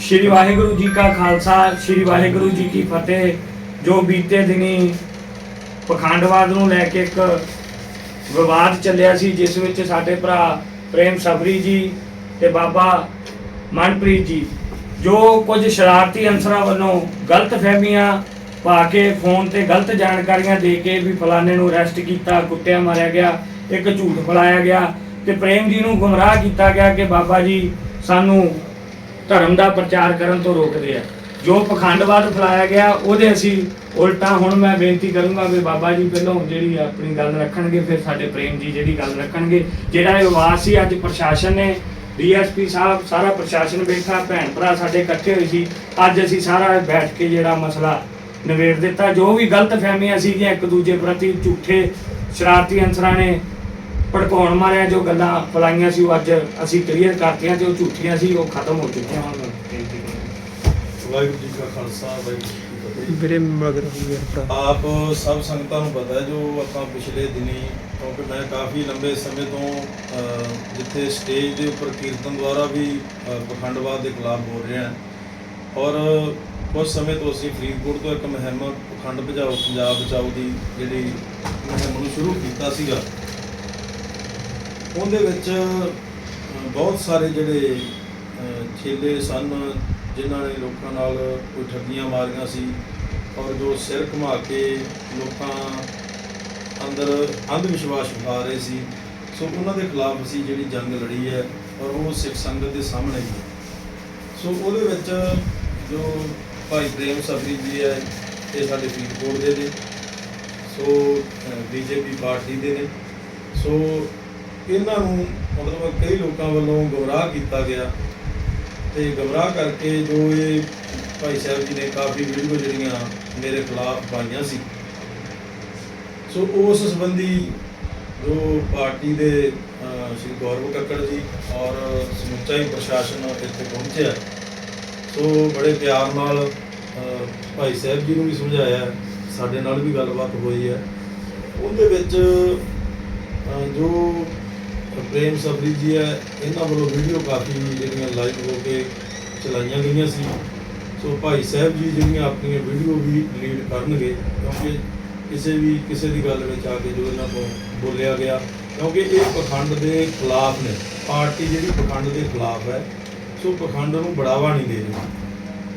ਸ਼੍ਰੀ ਵਾਹਿਗੁਰੂ ਜੀ ਕਾ ਖਾਲਸਾ, ਸ਼੍ਰੀ ਵਾਹਿਗੁਰੂ ਜੀ ਕੀ ਫਤਿਹ। ਜੋ ਬੀਤੇ ਦਿਨੀ ਪਖੰਡਵਾਦ ਨੂੰ ਲੈ ਕੇ ਇੱਕ ਵਿਵਾਦ ਚੱਲਿਆ ਸੀ, ਜਿਸ ਵਿੱਚ ਸਾਡੇ ਭਰਾ ਪ੍ਰੇਮ ਸਬਰੀ ਜੀ ਤੇ ਬਾਬਾ ਮਨਪ੍ਰੀਤ ਜੀ, ਜੋ ਕੁਝ ਸ਼ਰਾਰਤੀ ਅੰਸਰਾਂ ਵੱਲੋਂ ਗਲਤ ਫਹਿਮੀਆਂ ਪਾ ਕੇ ਫੋਨ ਤੇ ਗਲਤ ਜਾਣਕਾਰੀਆਂ ਦੇ ਕੇ ਵੀ ਫਲਾਣੇ ਨੂੰ ਅਰੈਸਟ ਕੀਤਾ, ਕੁੱਟਿਆ, ਮਾਰਿਆ ਗਿਆ, ਇੱਕ ਝੂਠ ਫਲਾਇਆ ਗਿਆ ਤੇ ਪ੍ਰੇਮ ਜੀ ਨੂੰ ਗੁੰਮਰਾਹ ਕੀਤਾ ਗਿਆ ਕਿ ਬਾਬਾ ਜੀ ਸਾਨੂੰ ਧਰਮ ਦਾ ਪ੍ਰਚਾਰ ਕਰਨ ਤੋਂ ਰੋਕਦੇ ਆ। ਜੋ ਪਖੰਡਵਾਦ ਫੈਲਾਇਆ ਗਿਆ, ਉਹਦੇ ਅਸੀਂ ਉਲਟਾ ਹੁਣ ਮੈਂ ਬੇਨਤੀ ਕਰੂੰਗਾ ਵੀ ਬਾਬਾ ਜੀ ਪਹਿਲਾਂ ਜਿਹੜੀ ਆਪਣੀ ਗੱਲ ਰੱਖਣਗੇ, ਫਿਰ ਸਾਡੇ ਪ੍ਰੇਮ ਜੀ ਜਿਹੜੀ ਗੱਲ ਰੱਖਣਗੇ। ਜਿਹੜਾ ਇਹ ਆਵਾਜ਼ ਸੀ, ਅੱਜ ਪ੍ਰਸ਼ਾਸਨ ਨੇ, ਡੀਐਸਪੀ ਸਾਹਿਬ, ਸਾਰਾ ਪ੍ਰਸ਼ਾਸਨ ਬੈਠਾ ਭੈਣ ਭਰਾ ਸਾਡੇ ਇਕੱਠੇ ਹੋਏ ਸੀ। ਅੱਜ ਅਸੀਂ ਸਾਰਾ ਬੈਠ ਕੇ ਜਿਹੜਾ ਮਸਲਾ ਨਿਬੇੜ ਦਿੱਤਾ। ਜੋ ਵੀ ਗਲਤ ਫਹਿਮੀਆਂ ਸੀਗੀਆਂ, ਇੱਕ ਦੂਜੇ ਪ੍ਰਤੀ ਝੂਠੇ ਸ਼ਰਾਰਤੀ ਅੰਸਰਾਂ ਨੇ ਭੜਕਾਉਣ ਮਾਰਿਆ ਜੋ ਗੱਲਾਂ ਫਲਾਈਆਂ ਸੀ ਉਹ ਅੱਜ ਅਸੀਂ ਕਲੀਅਰ ਕਰਤੀਆਂ ਤੇ ਉਹ ਝੂਠੀਆਂ ਸੀ ਉਹ ਖਤਮ ਹੋ ਚੁੱਕੀਆਂ ਕਰੂੰਗਾ। ਵਾਹਿਗੁਰੂ ਜੀ ਕਾ ਖਾਲਸਾ ਵਾਹਿਗੁਰੂ ਵੀਰੇ ਮਗਰ ਆਪ ਸਭ ਸੰਗਤਾਂ ਨੂੰ ਪਤਾ ਹੈ ਜੋ ਆਪਾਂ ਪਿਛਲੇ ਦਿਨੀ ਕਿਉਂਕਿ ਮੈਂ ਕਾਫੀ ਲੰਬੇ ਸਮੇਂ ਤੋਂ ਜਿੱਥੇ ਸਟੇਜ ਦੇ ਉੱਪਰ ਕੀਰਤਨ ਦੁਆਰਾ ਵੀ ਪਖੰਡਵਾਦ ਦੇ ਖਿਲਾਫ ਬੋਲ ਰਿਹਾ ਹਾਂ। ਔਰ ਕੁਝ ਸਮੇਂ ਤੋਂ ਅਸੀਂ ਫਰੀਦਕੋਟ ਤੋਂ ਇੱਕ ਮੁਹਿੰਮ ਪਖੰਡ ਭਜਾਓ ਪੰਜਾਬ ਬਚਾਓ ਦੀ ਜਿਹੜੀ ਮੁਹਿੰਮ ਨੂੰ ਸ਼ੁਰੂ ਕੀਤਾ ਸੀਗਾ ਉਹਦੇ ਵਿੱਚ ਬਹੁਤ ਸਾਰੇ ਜਿਹੜੇ ਛੇਲੇ ਸਨ, ਜਿਨ੍ਹਾਂ ਨੇ ਲੋਕਾਂ ਨਾਲ ਕੋਈ ਠੱਗੀਆਂ ਮਾਰੀਆਂ ਸੀ ਔਰ ਜੋ ਸਿਰ ਘੁਮਾ ਕੇ ਲੋਕਾਂ ਅੰਦਰ ਅੰਧ ਵਿਸ਼ਵਾਸ ਪਾ ਰਹੇ ਸੀ। ਸੋ ਉਹਨਾਂ ਦੇ ਖਿਲਾਫ ਅਸੀਂ ਜਿਹੜੀ ਜੰਗ ਲੜੀ ਹੈ ਔਰ ਉਹ ਸਿੱਖ ਸੰਗਤ ਦੇ ਸਾਹਮਣੇ ਹੀ ਸੋ ਉਹਦੇ ਵਿੱਚ ਜੋ ਭਾਈ ਪ੍ਰੇਮ ਸਬਰੀ ਜੀ ਹੈ, ਇਹ ਸਾਡੇ ਫਰੀਦਕੋਟ ਦੇ ਨੇ। ਸੋ ਬੀਜੇਪੀ ਪਾਰਟੀ ਦੇ ਨੇ। ਸੋ ਇਹਨਾਂ ਨੂੰ ਮਤਲਬ ਕਈ ਲੋਕਾਂ ਵੱਲੋਂ ਗਮਰਾਹ ਕੀਤਾ ਗਿਆ ਤੇ ਗੁੰਮਰਾਹ ਕਰਕੇ ਜੋ ਇਹ ਭਾਈ ਸਾਹਿਬ ਜੀ ਨੇ ਕਾਫੀ ਵੀਡੀਓ ਜਿਹੜੀਆਂ ਮੇਰੇ ਖਿਲਾਫ ਪਾਈਆਂ ਸੀ। ਸੋ ਉਸ ਸੰਬੰਧੀ ਜੋ ਪਾਰਟੀ ਦੇ ਸ਼੍ਰੀ ਗੌਰਵ ਕੱਕੜ ਜੀ ਔਰ ਸਮੁੱਚਾ ਹੀ ਪ੍ਰਸ਼ਾਸਨ ਇੱਥੇ ਪਹੁੰਚਿਆ। ਸੋ ਬੜੇ ਪਿਆਰ ਨਾਲ ਭਾਈ ਸਾਹਿਬ ਜੀ ਨੂੰ ਵੀ ਸਮਝਾਇਆ, ਸਾਡੇ ਨਾਲ ਵੀ ਗੱਲਬਾਤ ਹੋਈ ਹੈ। ਉਹਦੇ ਵਿੱਚ ਜੋ ਪ੍ਰੇਮ ਸਬਰੀ ਜੀ ਹੈ ਇਹਨਾਂ ਵੱਲੋਂ ਵੀਡੀਓ ਕਾਫੀ ਜਿਹੜੀਆਂ ਲਾਈਵ ਹੋ ਕੇ ਚਲਾਈਆਂ ਗਈਆਂ ਸੀ। ਸੋ ਭਾਈ ਸਾਹਿਬ ਜੀ ਜਿਹੜੀਆਂ ਆਪਣੀਆਂ ਵੀਡੀਓ ਵੀ ਡਿਲੀਟ ਕਰਨਗੇ ਕਿਉਂਕਿ ਕਿਸੇ ਵੀ ਕਿਸੇ ਦੀ ਗੱਲ ਵਿੱਚ ਆ ਕੇ ਜੋ ਇਹਨਾਂ ਤੋਂ ਬੋਲਿਆ ਗਿਆ ਕਿਉਂਕਿ ਇਹ ਪਖੰਡ ਦੇ ਖਿਲਾਫ ਨੇ। ਪਾਰਟੀ ਜਿਹੜੀ ਪਖੰਡ ਦੇ ਖਿਲਾਫ ਹੈ ਸੋ ਪਖੰਡ ਨੂੰ ਬੜਾਵਾ ਨਹੀਂ ਦੇ ਰਹੀ।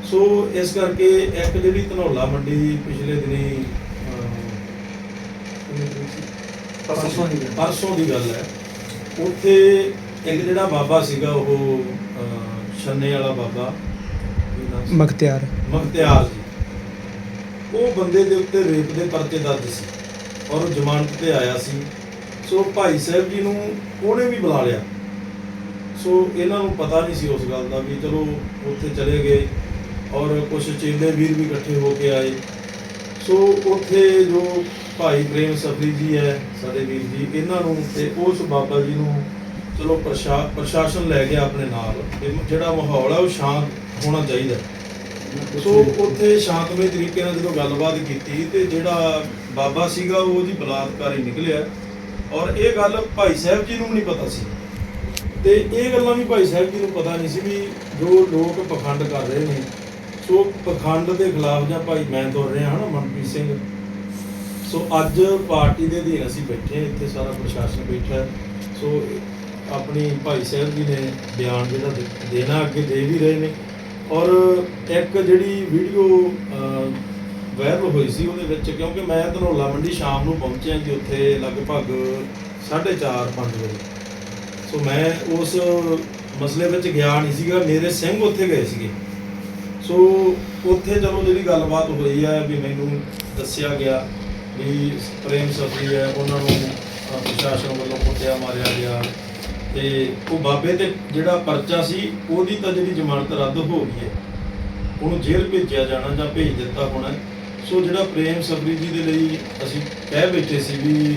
ਸੋ ਇਸ ਕਰਕੇ ਇੱਕ ਜਿਹੜੀ ਧਨੌਲਾ ਮੰਡੀ ਪਿਛਲੇ ਦਿਨੀ। ਪਰਸੋਂ ਦੀ ਗੱਲ ਹੈ। ਉੱਥੇ ਇੱਕ ਜਿਹੜਾ ਬਾਬਾ ਸੀਗਾ ਉਹ ਅਹ, ਛੰਨੇ ਵਾਲਾ ਬਾਬਾ ਕੀ ਨਾਮ ਸੀ? ਮਖਤਿਆਰ। ਮਖਤਿਆਰ ਜੀ। ਉਹ ਬੰਦੇ ਦੇ ਉੱਤੇ ਰੇਪ ਦੇ ਪਰਚੇ ਦਰਜ ਸੀ ਔਰ ਉਹ ਜ਼ਮਾਨਤ ਤੇ ਆਇਆ ਸੀ। ਸੋ ਭਾਈ ਸਾਹਿਬ ਜੀ ਨੂੰ ਉਹਨੇ ਵੀ ਬੁਲਾ ਲਿਆ। ਸੋ ਇਹਨਾਂ ਨੂੰ ਪਤਾ ਨਹੀਂ ਸੀ ਉਸ ਗੱਲ ਦਾ ਵੀ ਚਲੋ ਉੱਥੇ ਚਲੇ ਗਏ ਔਰ ਕੁਝ ਚੇਲੇ ਵੀਰ ਵੀ ਇਕੱਠੇ ਹੋ ਕੇ ਆਏ। ਸੋ ਉੱਥੇ ਜੋ ਭਾਈ ਪ੍ਰੇਮ ਸਫਰੀ ਜੀ ਹੈ, ਸਾਡੇ ਵੀਰ ਜੀ, ਇਹਨਾਂ ਨੂੰ ਤੇ ਉਸ ਬਾਬਾ ਜੀ ਨੂੰ ਚਲੋ ਪ੍ਰਸ਼ਾ- ਪ੍ਰਸ਼ਾਸਨ ਲੈ ਗਿਆ ਆਪਣੇ ਨਾਲ। ਤੇ ਜਿਹੜਾ ਮਾਹੌਲ ਹੈ ਉਹ ਸ਼ਾਂਤ ਹੋਣਾ ਚਾਹੀਦਾ। ਸੋ ਉੱਥੇ ਸ਼ਾਂਤਮਈ ਤਰੀਕੇ ਨਾਲ ਜਦੋਂ ਗੱਲਬਾਤ ਕੀਤੀ ਤੇ ਜਿਹੜਾ ਬਾਬਾ ਸੀਗਾ ਉਹ ਜੀ ਬਲਾਤਕਾਰੀ ਨਿਕਲਿਆ। ਔਰ ਇਹ ਗੱਲ ਭਾਈ ਸਾਹਿਬ ਜੀ ਨੂੰ ਵੀ ਨਹੀਂ ਪਤਾ ਸੀ। ਤੇ ਇਹ ਗੱਲਾਂ ਵੀ ਭਾਈ ਸਾਹਿਬ ਜੀ ਨੂੰ ਪਤਾ ਨਹੀਂ ਸੀ ਵੀ ਜੋ ਲੋਕ ਪਖੰਡ ਕਰ ਰਹੇ ਨੇ, ਸੋ ਪਖੰਡ ਦੇ ਖਿਲਾਫ ਜਾਂ ਭਾਈ ਮੈਂ ਤੁਰ ਰਿਹਾ ਹਾਂ ਨਾ ਮਨਪ੍ਰੀਤ ਸਿੰਘ ਸੋ ਅੱਜ ਪਾਰਟੀ ਦੇ ਅਧੀਨ ਅਸੀਂ ਬੈਠੇ ਇੱਥੇ ਸਾਰਾ ਪ੍ਰਸ਼ਾਸਨ ਬੈਠਾ ਸੋ ਆਪਣੀ ਭਾਈ ਸਾਹਿਬ ਜੀ ਨੇ ਬਿਆਨ ਜਿਹੜਾ ਦੇ- ਦੇਣਾ, ਅੱਗੇ ਦੇ ਵੀ ਰਹੇ ਨੇ। ਔਰ ਇੱਕ ਜਿਹੜੀ ਵੀਡੀਓ ਵਾਇਰਲ ਹੋਈ ਸੀ ਉਹਦੇ ਵਿੱਚ, ਕਿਉਂਕਿ ਮੈਂ ਧਨੌਲਾ ਮੰਡੀ ਸ਼ਾਮ ਨੂੰ ਪਹੁੰਚਿਆ ਜੀ ਉੱਥੇ ਲਗਭਗ 4:30 5 ਵਜੇ। ਸੋ ਮੈਂ ਉਸ ਮਸਲੇ ਵਿੱਚ ਗਿਆ ਨਹੀਂ ਸੀਗਾ ਮੇਰੇ ਸਿੰਘ ਉੱਥੇ ਗਏ ਸੀਗੇ। ਸੋ ਉੱਥੇ ਚਲੋ ਜਿਹੜੀ ਗੱਲਬਾਤ ਹੋਈ ਹੈ ਵੀ ਮੈਨੂੰ ਦੱਸਿਆ ਗਿਆ ਵੀ ਪ੍ਰੇਮ ਸਫਰੀ ਹੈ, ਉਹਨਾਂ ਨੂੰ ਪ੍ਰਸ਼ਾਸਨ ਵੱਲੋਂ ਕੁੱਟਿਆ, ਮਾਰਿਆ ਗਿਆ। ਤੇ ਉਹ ਬਾਬੇ ਤੇ ਜਿਹੜਾ ਪਰਚਾ ਸੀ, ਉਹਦੀ ਤਾਂ ਜਿਹੜੀ ਜ਼ਮਾਨਤ ਰੱਦ ਹੋ ਗਈ ਹੈ। ਉਹਨੂੰ ਜੇਲ੍ਹ ਭੇਜਿਆ ਜਾਣਾ ਜਾਂ ਭੇਜ ਦਿੱਤਾ ਹੋਣਾ। ਸੋ ਜਿਹੜਾ ਪ੍ਰੇਮ ਸਬਰੀ ਜੀ ਦੇ ਲਈ ਅਸੀਂ ਕਹਿ ਬੈਠੇ ਸੀ ਵੀ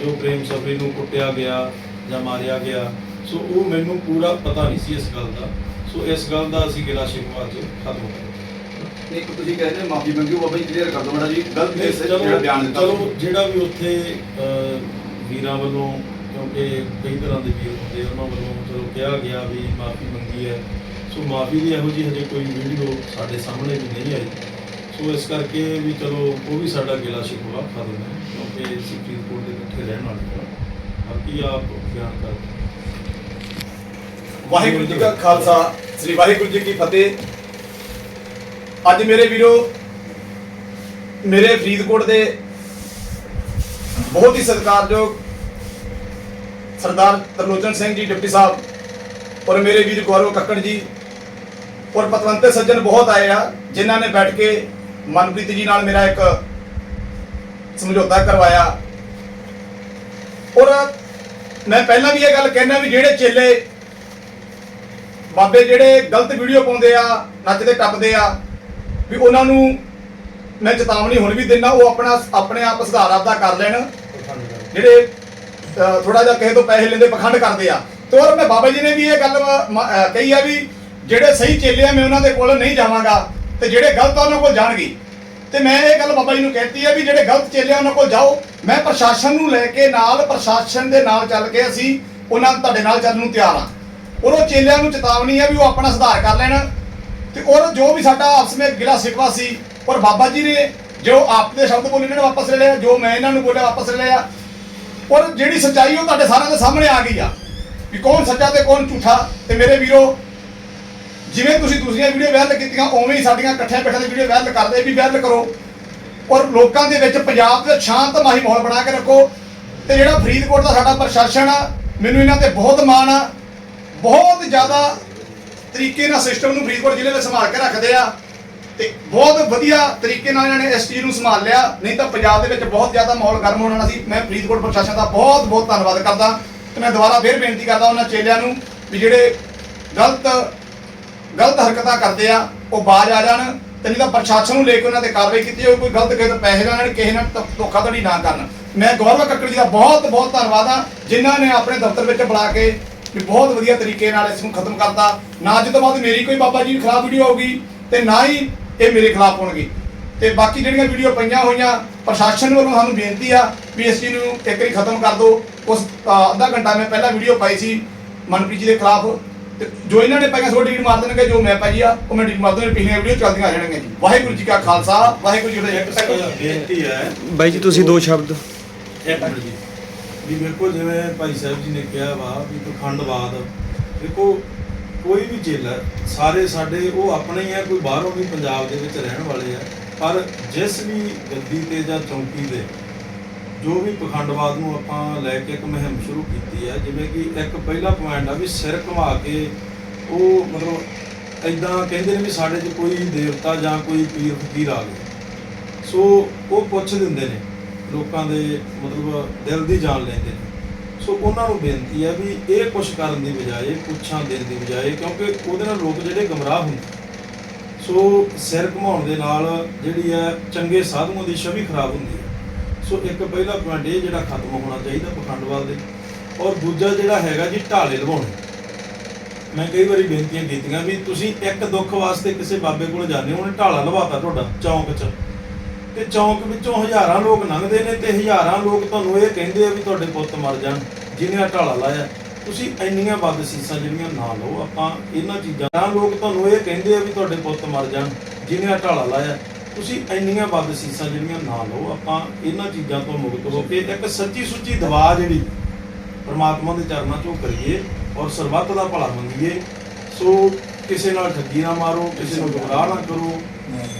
ਜੋ ਪ੍ਰੇਮ ਸਬਰੀ ਨੂੰ ਕੁੱਟਿਆ ਗਿਆ ਜਾਂ ਮਾਰਿਆ ਗਿਆ, ਸੋ ਉਹ ਮੈਨੂੰ ਪੂਰਾ ਪਤਾ ਨਹੀਂ ਸੀ ਇਸ ਗੱਲ ਦਾ। ਸੋ ਇਸ ਗੱਲ ਦਾ ਅਸੀਂ ਗਿਲਾ ਸ਼ਿਕਵਾ ਅੱਜ ਖਤਮ ਕਰ ਇੱਕ ਤੁਸੀਂ ਕਹਿੰਦੇ ਮਾਫੀ ਮੰਗੀ ਉਹ ਬਾਬਾ ਜੀ ਕਲੀਅਰ ਕਰ ਦਿਓ ਮਾੜਾ ਜੀ ਗਲਤ ਨਹੀਂ, ਮੈਸੇਜ ਜਿਹੜਾ ਬਿਆਨ ਦਿੱਤਾ। ਚਲੋ ਜਿਹੜਾ ਵੀ ਉੱਥੇ ਅਹ, ਵੀਰਾਂ ਵੱਲੋਂ ਕਿਉਂਕਿ ਕਈ ਤਰ੍ਹਾਂ ਦੇ ਵੀਰ ਹੁੰਦੇ ਆ, ਉਹਨਾਂ ਵੱਲੋਂ ਚਲੋ ਕਿਹਾ ਗਿਆ ਵੀ ਮਾਫੀ ਮੰਗੀ ਹੈ। ਸੋ ਮਾਫੀ ਦੀ ਇਹੋ ਜੀ ਹਜੇ ਕੋਈ ਵੀਡੀਓ ਸਾਡੇ ਸਾਹਮਣੇ ਵੀ ਨਹੀਂ ਆਈ। ਸੋ ਇਸ ਕਰਕੇ ਵੀ ਚਲੋ ਉਹ ਵੀ ਸਾਡਾ ਗਿਲਾ ਸ਼ਿਕਵਾ ਖਤਮ ਹੈ ਕਿਉਂਕਿ ਅਸੀਂ ਫਰੀਦਕੋਟ ਦੇ ਇਕੱਠੇ ਰਹਿਣ ਵਾਲੇ ਹਾਂ। ਬਾਕੀ ਆਪ ਬਿਆਨ ਕਰ ਵਾਹਿਗੁਰੂ ਜੀ ਕਾ ਖਾਲਸਾ ਸ੍ਰੀ ਵਾਹਿਗੁਰੂ ਜੀ ਕੀ ਫਤਿਹ। ਅੱਜ ਮੇਰੇ ਵੀਰੋ, ਮੇਰੇ ਫਰੀਦਕੋਟ ਦੇ ਬਹੁਤ ਹੀ ਸਤਿਕਾਰਯੋਗ ਸਰਦਾਰ ਤਰਲੋਚਨ ਸਿੰਘ ਜੀ, ਡਿਪਟੀ ਸਾਹਿਬ ਔਰ ਮੇਰੇ ਵੀਰ ਗੌਰਵ ਕੱਕੜ ਜੀ ਔਰ ਪਤਵੰਤੇ ਸੱਜਣ ਬਹੁਤ ਆਏ ਆ, ਜਿਨ੍ਹਾਂ ਨੇ ਬੈਠ ਕੇ ਮਨਪ੍ਰੀਤ ਜੀ ਨਾਲ ਮੇਰਾ ਇੱਕ ਸਮਝੌਤਾ ਕਰਵਾਇਆ। ਔਰ ਮੈਂ ਪਹਿਲਾਂ ਵੀ ਇਹ ਗੱਲ ਕਹਿਣਾ ਵੀ ਜਿਹੜੇ ਚੇਲੇ ਬਾਬੇ ਜਿਹੜੇ ਗਲਤ ਵੀਡੀਓ ਪਾਉਂਦੇ ਆ ਨੱਚਦੇ ਟੱਪਦੇ ਆ ਵੀ ਉਹਨਾਂ ਨੂੰ ਮੈਂ ਚੇਤਾਵਨੀ ਹੁਣ ਵੀ ਦਿੰਦਾ, ਉਹ ਆਪਣਾ ਆਪਣੇ ਆਪ ਸੁਧਾਰ ਆਪਦਾ ਕਰ ਲੈਣ। ਜਿਹੜੇ ਥੋੜਾ ਜਿਹਾ ਕਿਸੇ ਤੋਂ ਪੈਸੇ ਲੈਂਦੇ, ਪਖੰਡ ਕਰਦੇ ਆ। ਤੇ ਔਰ ਮੈਂ ਬਾਬਾ ਜੀ ਨੇ ਵੀ ਇਹ ਗੱਲ ਕਹੀ ਆ ਵੀ ਜਿਹੜੇ ਸਹੀ ਚੇਲੇ ਆ, ਮੈਂ ਉਹਨਾਂ ਦੇ ਕੋਲ ਨਹੀਂ ਜਾਵਾਂਗਾ, ਤੇ ਜਿਹੜੇ ਗਲਤ ਆ, ਉਹਨਾਂ ਕੋਲ ਜਾਣਗੇ। ਤੇ ਮੈਂ ਇਹ ਗੱਲ ਬਾਬਾ ਜੀ ਨੂੰ ਕਹਿਤੀ ਆ ਵੀ ਜਿਹੜੇ ਗਲਤ ਚੇਲੇ ਆ, ਉਹਨਾਂ ਕੋਲ ਜਾਓ। ਮੈਂ ਪ੍ਰਸ਼ਾਸਨ ਨੂੰ ਲੈ ਕੇ ਨਾਲ, ਪ੍ਰਸ਼ਾਸਨ ਦੇ ਨਾਲ ਚੱਲ ਕੇ ਅਸੀਂ ਉਹਨਾਂ ਤੁਹਾਡੇ ਨਾਲ ਚੱਲਣ ਨੂੰ ਤਿਆਰ ਆ। ਔਰ ਉਹ ਚੇਲਿਆਂ ਨੂੰ ਚੇਤਾਵਨੀ ਆ ਵੀ ਉਹ ਆਪਣਾ ਸੁਧਾਰ ਕਰ ਲੈਣ। ਤੇ ਔਰ ਜੋ ਵੀ ਸਾਡਾ ਆਪਸ ਵਿੱਚ ਗਿਲਾ ਸਿਕਵਾ ਸੀ, ਔਰ ਬਾਬਾ ਜੀ ਨੇ ਜੋ ਆਪ ਦੇ ਸ਼ਬਦ ਬੋਲੇ ਇਹਨਾਂ ਨੇ ਵਾਪਸ ਲੈ ਲਿਆ, ਜੋ ਮੈਂ ਇਹਨਾਂ ਨੂੰ ਬੋਲਿਆ, ਵਾਪਸ ਲੈ ਲਿਆ। ਔਰ ਜਿਹੜੀ ਸੱਚਾਈ ਉਹ ਤੁਹਾਡੇ ਸਾਰਿਆਂ ਦੇ ਸਾਹਮਣੇ ਆ ਗਈ ਆ, ਵੀ ਕੌਣ ਸੱਚਾ ਤੇ ਕੌਣ ਝੂਠਾ। ਤੇ ਮੇਰੇ ਵੀਰੋ, ਜਿਵੇਂ ਤੁਸੀਂ ਦੂਸਰੀਆਂ ਵੀਡੀਓ ਵਾਇਰਲ ਕੀਤੀਆਂ, ਉਵੇਂ ਹੀ ਸਾਡੀਆਂ ਇਕੱਠਿਆਂ ਬੈਠਾਂ ਦੀ ਵੀਡੀਓ ਵਾਇਰਲ ਕਰਦੇ ਵੀ ਵਾਇਰਲ ਕਰੋ। ਔਰ ਲੋਕਾਂ ਦੇ ਵਿੱਚ ਪੰਜਾਬ ਦੇ ਸ਼ਾਂਤ ਮਾਹੀ ਮਾਹੌਲ ਬਣਾ ਕੇ ਰੱਖੋ। ਤੇ ਜਿਹੜਾ ਫਰੀਦਕੋਟ ਦਾ ਸਾਡਾ ਪ੍ਰਸ਼ਾਸਨ ਆ, ਮੈਨੂੰ ਇਹਨਾਂ ਤੇ ਬਹੁਤ ਮਾਣ ਆ। ਬਹੁਤ ਜ਼ਿਆਦਾ ਤਰੀਕੇ ਨਾਲ ਸਿਸਟਮ ਨੂੰ ਫਰੀਦਕੋਟ ਜ਼ਿਲ੍ਹੇ ਵਿੱਚ ਸੰਭਾਲ ਕੇ ਰੱਖਦੇ ਆ ਤੇ ਬਹੁਤ ਵਧੀਆ ਤਰੀਕੇ ਨਾਲ ਇਹਨਾਂ ਨੇ ਇਸ ਚੀਜ਼ ਨੂੰ ਸੰਭਾਲ ਲਿਆ। ਨਹੀਂ ਤਾਂ ਪੰਜਾਬ ਦੇ ਵਿੱਚ ਬਹੁਤ ਜ਼ਿਆਦਾ ਮਾਹੌਲ ਗਰਮ ਹੋਣ ਵਾਲਾ ਸੀ। ਮੈਂ ਫਰੀਦਕੋਟ ਪ੍ਰਸ਼ਾਸਨ ਦਾ ਬਹੁਤ ਬਹੁਤ ਧੰਨਵਾਦ ਕਰਦਾ ਤੇ ਮੈਂ ਦੁਬਾਰਾ ਫੇਰ ਬੇਨਤੀ ਕਰਦਾ ਉਹਨਾਂ ਚੇਲਿਆਂ ਨੂੰ ਵੀ ਜਿਹੜੇ ਗਲਤ ਗਲਤ ਹਰਕਤਾਂ ਕਰਦੇ ਆ, ਉਹ ਬਾਜ ਆ ਜਾਣ ਤੇ ਨਹੀਂ ਤਾਂ ਪ੍ਰਸ਼ਾਸਨ ਨੂੰ ਲੈ ਕੇ ਉਹਨਾਂ ਤੇ ਕਾਰਵਾਈ ਕੀਤੀ ਜਾਵੇ ਕੋਈ ਗਲਤ ਕਿਸੇ ਤੋਂ ਪੈਸੇ ਲੈਣ, ਕਿਸੇ ਨਾਲ ਧੋਖਾਧੜੀ ਨਾ ਕਰਨ। ਮੈਂ ਗੌਰਵ ਕੱਕੜ ਜੀ ਦਾ ਬਹੁਤ ਬਹੁਤ ਧੰਨਵਾਦ ਆ, ਜਿਨ੍ਹਾਂ ਨੇ ਆਪਣੇ ਦਫ਼ਤਰ ਵਿੱਚ ਬੁਲਾ ਕੇ ਵੀ ਬਹੁਤ ਵਧੀਆ ਤਰੀਕੇ ਨਾਲ ਇਸ ਨੂੰ ਖਤਮ ਕਰਤਾ। ਨਾ ਅੱਜ ਤੋਂ ਬਾਅਦ ਮੇਰੀ ਕੋਈ ਬਾਬਾ ਜੀ ਖਿਲਾਫ ਵੀਡੀਓ ਹੋਊਗੀ ਤੇ ਨਾ ਹੀ ਇਹ ਮੇਰੇ ਖਿਲਾਫ ਹੋਣਗੇ। ਤੇ ਬਾਕੀ ਜਿਹੜੀਆਂ ਵੀਡੀਓ ਪਈਆਂ ਹੋਈਆਂ ਪ੍ਰਸ਼ਾਸਨ ਵੱਲੋਂ ਸਾਨੂੰ ਬੇਨਤੀ ਆ ਵੀ ਇਸ ਚੀਜ਼ ਨੂੰ ਇੱਕ ਵਾਰੀ ਖਤਮ ਕਰ ਦਿਓ। ਉਸ ਅੱਧਾ ਘੰਟਾ ਮੈਂ ਪਹਿਲਾਂ ਵੀਡੀਓ ਪਾਈ ਸੀ ਮਨਪ੍ਰੀਤ ਜੀ ਦੇ ਖਿਲਾਫ। ਤੇ ਜੋ ਇਹਨਾਂ ਨੇ ਪਾਈਆਂ ਸੋ ਡਿਲੀਟ ਮਾਰ ਦੇਣਗੇ। ਜੋ ਮੈਂ ਪਾਈ ਆ ਉਹ ਮੈਂ ਡਿਲੀਟ ਮਾਰ ਦੂੰਗਾ। ਪਿਛਲੀਆਂ ਵੀਡੀਓ ਚੱਲਦੀਆਂ ਰਹਿਣਗੀਆਂ ਜੀ। ਵਾਹਿਗੁਰੂ ਜੀ ਕਾ ਖਾਲਸਾ ਵਾਹਿਗੁਰੂ ਜੀ ਫਤਿਹ। ਬੇਨਤੀ ਹੈ ਬਾਈ ਜੀ ਤੁਸੀਂ ਦੋ ਸ਼ਬਦ। ਇੱਕ ਮਿੰਟ ਜੀ। ਵੀ ਬਿਲਕੁਲ ਜਿਵੇਂ ਭਾਈ ਸਾਹਿਬ ਜੀ ਨੇ ਕਿਹਾ ਵਾ ਵੀ ਪਖੰਡਵਾਦ, ਦੇਖੋ ਕੋਈ ਵੀ ਚੇਲਾ ਸਾਰੇ ਸਾਡੇ ਉਹ ਆਪਣੇ ਹੀ ਆ, ਕੋਈ ਬਾਹਰੋਂ ਵੀ ਪੰਜਾਬ ਦੇ ਵਿੱਚ ਰਹਿਣ ਵਾਲੇ ਆ, ਪਰ ਜਿਸ ਵੀ ਗੱਦੀ ਤੇ ਜਾਂ ਚੌਂਕੀ ਤੇ ਜੋ ਵੀ ਪਖੰਡਵਾਦ ਨੂੰ ਆਪਾਂ ਲੈ ਕੇ ਇੱਕ ਮੁਹਿੰਮ ਸ਼ੁਰੂ ਕੀਤੀ ਹੈ ਜਿਵੇਂ ਕਿ ਇੱਕ ਪਹਿਲਾ ਪੁਆਇੰਟ ਆ ਵੀ ਸਿਰ ਘੁਮਾ ਕੇ ਉਹ ਮਤਲਬ ਐਦਾਂ ਕਹਿੰਦੇ ਨੇ ਵੀ ਸਾਡੇ 'ਚ ਕੋਈ ਦੇਵਤਾ ਜਾਂ ਕੋਈ ਪੀਰ ਫਕੀਰ ਆ ਗਿਆ। ਸੋ ਉਹ ਪੁੱਛ ਦਿੰਦੇ ਨੇ। ਲੋਕਾਂ ਦੇ ਮਤਲਬ ਦਿਲ ਦੀ ਜਾਨ ਲੈਂਦੇ ਨੇ। ਸੋ ਉਹਨਾਂ ਨੂੰ ਬੇਨਤੀ ਹੈ ਵੀ ਇਹ ਕੁਛ ਕਰਨ ਦੀ ਬਜਾਏ, ਪੁੱਛਾਂ ਦੇਣ ਦੀ ਬਜਾਏ, ਕਿਉਂਕਿ ਉਹਦੇ ਨਾਲ ਲੋਕ ਜਿਹੜੇ ਗਮਰਾਹ ਹੁੰਦੇ ਸੋ ਸਿਰ ਘੁਮਾਉਣ ਦੇ ਨਾਲ ਜਿਹੜੀ ਹੈ ਚੰਗੇ ਸਾਧੂਆਂ ਦੀ ਛਵੀ ਖਰਾਬ ਹੁੰਦੀ ਹੈ ਸੋ ਇੱਕ ਪਹਿਲਾ ਪੁਆਇੰਟ ਇਹ ਜਿਹੜਾ ਖਤਮ ਹੋਣਾ ਚਾਹੀਦਾ ਪਖੰਡਵਾਦ ਦੇ। ਔਰ ਦੂਜਾ ਜਿਹੜਾ ਹੈਗਾ ਜੀ ਢਾਲੇ ਲਵਾਉਣੇ। ਮੈਂ ਕਈ ਵਾਰੀ ਬੇਨਤੀਆਂ ਕੀਤੀਆਂ ਵੀ ਤੁਸੀਂ ਇੱਕ ਦੁੱਖ ਵਾਸਤੇ ਕਿਸੇ ਬਾਬੇ ਕੋਲ ਜਾਂਦੇ ਹੋ, ਉਹਨੇ ਢਾਲਾ ਲਵਾਤਾ ਤੁਹਾਡਾ ਚੌਂਕ 'ਚ। ਤੇ ਚੌਂਕ ਵਿੱਚੋਂ ਹਜ਼ਾਰਾਂ ਲੋਕ ਲੰਘਦੇ ਨੇ ਤੇ ਹਜ਼ਾਰਾਂ ਲੋਕ ਤੁਹਾਨੂੰ ਇਹ ਕਹਿੰਦੇ ਆ ਵੀ ਤੁਹਾਡੇ ਪੁੱਤ ਮਰ ਜਾਣ, ਜਿਹਨੇ ਢਾਲਾ ਲਾਇਆ। ਤੁਸੀਂ ਇੰਨੀਆਂ ਵੱਧ ਸੀਸਾਂ ਜਿਹੜੀਆਂ ਨਾ ਲਓ, ਆਪਾਂ ਇਹਨਾਂ ਚੀਜ਼ਾਂ ਨਾਲ ਲੋਕ ਤੁਹਾਨੂੰ ਇਹ ਕਹਿੰਦੇ ਆ ਵੀ ਤੁਹਾਡੇ ਪੁੱਤ ਮਰ ਜਾਣ, ਜਿਹਨੇ ਢਾਲਾ ਲਾਇਆ। ਤੁਸੀਂ ਇੰਨੀਆਂ ਵੱਧ ਸੀਸਾਂ ਜਿਹੜੀਆਂ ਨਾ ਲਓ, ਆਪਾਂ ਇਹਨਾਂ ਚੀਜ਼ਾਂ ਤੋਂ ਮੁਕਤ ਹੋ ਕੇ ਇੱਕ ਸੱਚੀ ਸੁੱਚੀ ਦਵਾ ਜਿਹੜੀ ਪਰਮਾਤਮਾ ਦੇ ਚਰਨਾਂ 'ਚੋਂ ਕਰੀਏ ਔਰ ਸਰਬੱਤ ਦਾ ਭਲਾ ਮੰਗੀਏ। ਸੋ ਕਿਸੇ ਨਾਲ ਠੱਗੀ ਨਾ ਮਾਰੋ ਕਿਸੇ ਨੂੰ ਗੁੰਮਰਾਹ ਨਾ ਕਰੋ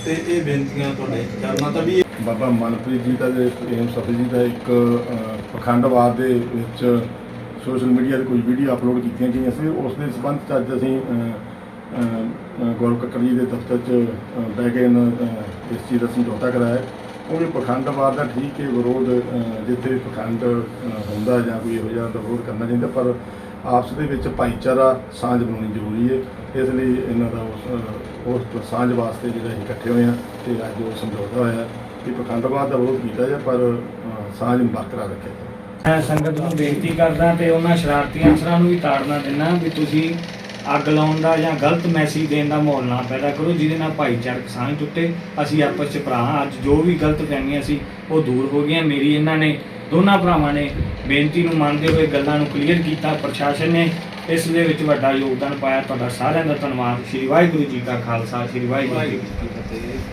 ਤੇ ਇਹ ਬੇਨਤੀਆਂ ਤੁਹਾਡੇ ਚਰਨਾਂ 'ਚ ਵੀ ਬਾਬਾ ਮਨਪ੍ਰੀਤ ਜੀ ਦਾ ਤੇ ਪ੍ਰੇਮ ਸਤ ਜੀ ਦਾ ਇੱਕ ਅ, ਪਖੰਡਵਾਦ ਦੇ ਵਿੱਚ ਸੋਸ਼ਲ ਮੀਡੀਆ ਤੇ ਕੋਈ ਵੀਡੀਓ ਅਪਲੋਡ ਕੀਤੀਆਂ ਗਈਆਂ ਸੀ। ਉਸ ਦੇ ਸੰਬੰਧ ਚ ਅੱਜ ਅਸੀਂ ਅ, ਅ, ਗੌਰਵ ਕੱਕੜ ਜੀ ਦੇ ਦਫ਼ਤਰ ਚ ਬਹਿ ਕੇ ਇਸ ਚੀਜ਼ ਦਾ ਸਮਝੌਤਾ ਕਰਾਇਆ। ਉਹ ਵੀ ਪਖੰਡਵਾਦ ਦਾ ਠੀਕ ਹੈ ਵਿਰੋਧ ਜਿੱਥੇ ਪਖੰਡ ਹੁੰਦਾ ਜਾਂ ਕੋਈ ਇਹੋ ਜਿਹਾ ਵਿਰੋਧ ਕਰਨਾ ਚਾਹੀਦਾ ਪਰ ਆਪਸ ਦੇ ਵਿੱਚ ਭਾਈਚਾਰਾ ਸਾਂਝ ਬਣਾਉਣੀ ਜ਼ਰੂਰੀ ਹੈ। ਇਸ ਲਈ ਇਹਨਾਂ ਦਾ ਉਸ ਉਸ ਸਾਂਝ ਵਾਸਤੇ ਜਿਹੜਾ ਅਸੀਂ ਇਕੱਠੇ ਹੋਏ ਹਾਂ ਤੇ ਅੱਜ ਉਹ ਸਮਝੌਤਾ ਹੋਇਆ ਕਿ ਪਖੰਡਵਾਦ ਦਾ ਵਿਰੋਧ ਕੀਤਾ ਜਾਏ, ਪਰ ਸਾਂਝ ਨੂੰ ਬਰਕਰਾਰ ਰੱਖਿਆ ਜਾਏ ਮੈਂ ਸੰਗਤ ਨੂੰ ਬੇਨਤੀ ਕਰਦਾ ਤੇ ਉਹਨਾਂ ਸ਼ਰਾਰਤੀ ਅਨਸਰਾਂ ਨੂੰ ਵੀ ਤਾੜਨਾ ਦਿੰਦਾ ਵੀ ਤੁਸੀਂ ਅੱਗ ਲਾਉਣ ਦਾ ਜਾਂ ਗਲਤ ਮੈਸੇਜ ਦੇਣ ਦਾ ਮਾਹੌਲ ਨਾ ਪੈਦਾ ਕਰੋ, ਜਿਹਦੇ ਨਾਲ ਭਾਈਚਾਰਕ ਸਾਂਝ ਟੁੱਟੇ। ਅਸੀਂ ਆਪਸ ਚ ਭਰਾ ਹਾਂ। ਅੱਜ ਜੋ ਵੀ ਗਲਤ ਫਹਿਮੀਆਂ ਸੀ, ਉਹ ਦੂਰ ਹੋ ਗਈਆਂ। ਮੇਰੀ ਇਹਨਾਂ ਨੇ ਦੋਨਾਂ ਭਰਾਵਾਂ ਨੇ ਬੇਨਤੀ ਨੂੰ ਮੰਨਦੇ ਹੋਏ ਗੱਲਾਂ ਨੂੰ ਕਲੀਅਰ ਕੀਤਾ। ਪ੍ਰਸ਼ਾਸਨ ਨੇ ਇਸ ਦੇ ਵਿੱਚ ਵੱਡਾ ਯੋਗਦਾਨ ਪਾਇਆ। ਤੁਹਾਡਾ ਸਾਰਿਆਂ ਦਾ ਧੰਨਵਾਦ। ਸ਼੍ਰੀ ਵਾਹਿਗੁਰੂ ਜੀ ਕਾ ਖਾਲਸਾ। ਸ਼੍ਰੀ ਵਾਹਿਗੁਰੂ ਜੀ ਕੀ ਫਤਿਹ।